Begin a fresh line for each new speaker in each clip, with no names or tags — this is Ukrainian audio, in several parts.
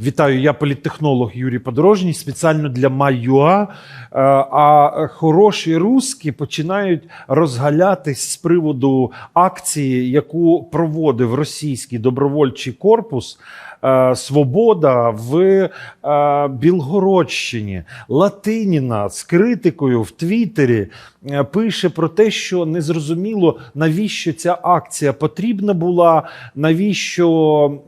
Вітаю, я політтехнолог Юрій Подорожній, спеціально для Майюа. Е, А хороші руски починають розгалятись з приводу акції, яку проводив російський добровольчий корпус е, Свобода в е, Білгородщині. Латиніна з критикою в Твіттері пише про те, що незрозуміло, навіщо ця акція потрібна була, навіщо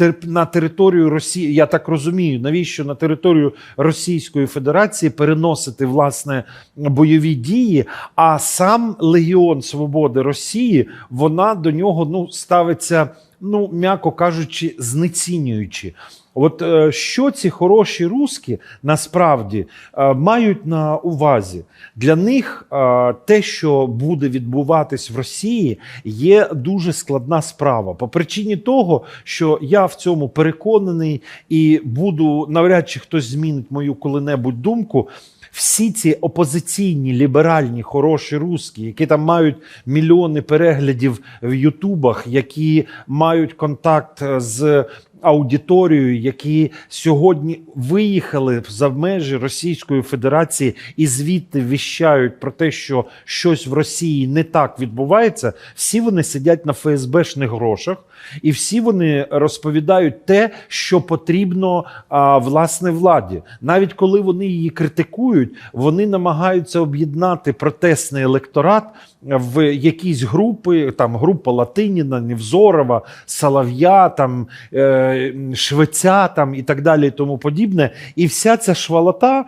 е, на територію Росії, я так розумію, навіщо на територію Російської Федерації переносити власне бойові дії, а сам Легіон Свободи Росії вона до нього ну ставиться, ну м'яко кажучи, знецінюючи. От е, що ці хороші руски насправді е, мають на увазі? Для них е, те, що буде відбуватись в Росії, є дуже складна справа. По причині того, що я в цьому переконаний і буду навряд чи хтось змінить мою коли-небудь думку. Всі ці опозиційні, ліберальні, хороші русські, які там мають мільйони переглядів в Ютубах, які мають контакт з аудиторією, які сьогодні виїхали за межі Російської Федерації і звідти віщають про те, що щось в Росії не так відбувається. Всі вони сидять на ФСБшних грошах, і всі вони розповідають те, що потрібно а, власне владі. Навіть коли вони її критикують, вони намагаються об'єднати протестний електорат в якісь групи, там група Латиніна, Невзорова, Солов'я, там е, Швеця, там і так далі, і тому подібне. І вся ця швалота е,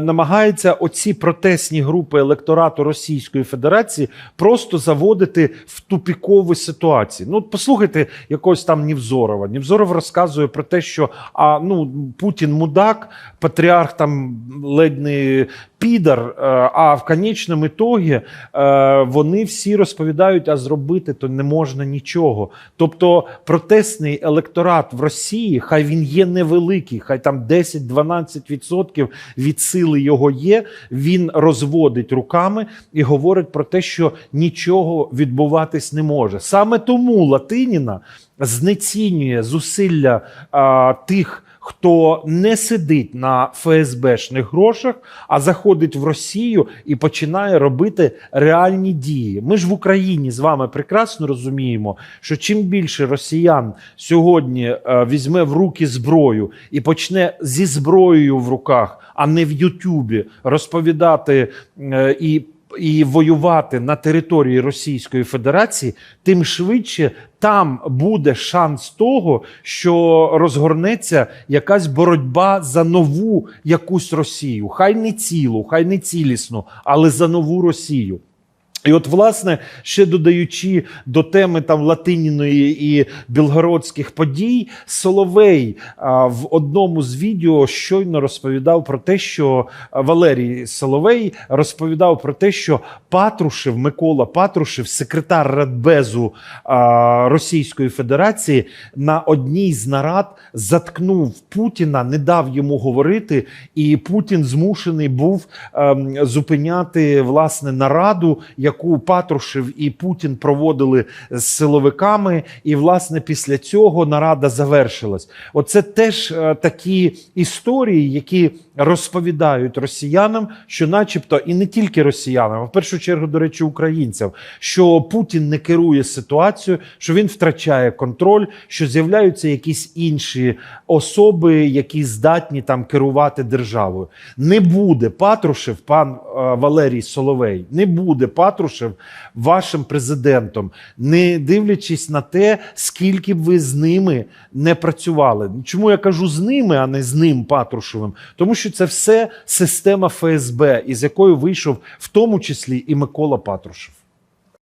намагається оці протестні групи електорату Російської Федерації просто заводити в тупікові ситуації. Ну, послухайте якогось там Невзорова. Невзоров розказує про те, що а, ну, Путін мудак, патріарх там ледь не підар, е, а в конечному ітогі е, вони всі розповідають, а зробити то не можна нічого. Тобто протестний електорат в Росії, хай він є невеликий, хай там 10-12% від сили його є. Він розводить руками і говорить про те, що нічого відбуватись не може. Саме тому Латиніна знецінює зусилля а, тих. Хто не сидить на ФСБшних грошах, а заходить в Росію і починає робити реальні дії. Ми ж в Україні з вами прекрасно розуміємо, що чим більше росіян сьогодні е, візьме в руки зброю і почне зі зброєю в руках, а не в Ютубі розповідати е, і і воювати на території Російської Федерації, тим швидше там буде шанс того, що розгорнеться якась боротьба за нову якусь Росію. Хай не цілу, хай не цілісну, але за нову Росію. І от, власне, ще додаючи до теми там латиніної і білгородських подій, Соловей а, в одному з відео щойно розповідав про те, що Валерій Соловей розповідав про те, що Патрушев, Микола Патрушев, секретар Радбезу а, Російської Федерації, на одній з нарад заткнув Путіна, не дав йому говорити, і Путін змушений був ем, зупиняти власне нараду, яку Патрушев і Путін проводили з силовиками. І власне після цього нарада завершилась. Оце теж е, такі історії, які розповідають росіянам, що, начебто, і не тільки росіянам, а в першу чергу, до речі, українцям, що Путін не керує ситуацією, що він втрачає контроль, що з'являються якісь інші особи, які здатні там керувати державою. Не буде Патрушев, пан е, Валерій Соловей, не буде Патрушев вашим президентом, не дивлячись на те, скільки б ви з ними не працювали. Чому я кажу з ними, а не з ним Патрушевим? Тому що це все система ФСБ, із якою вийшов в тому числі і Микола Патрушев.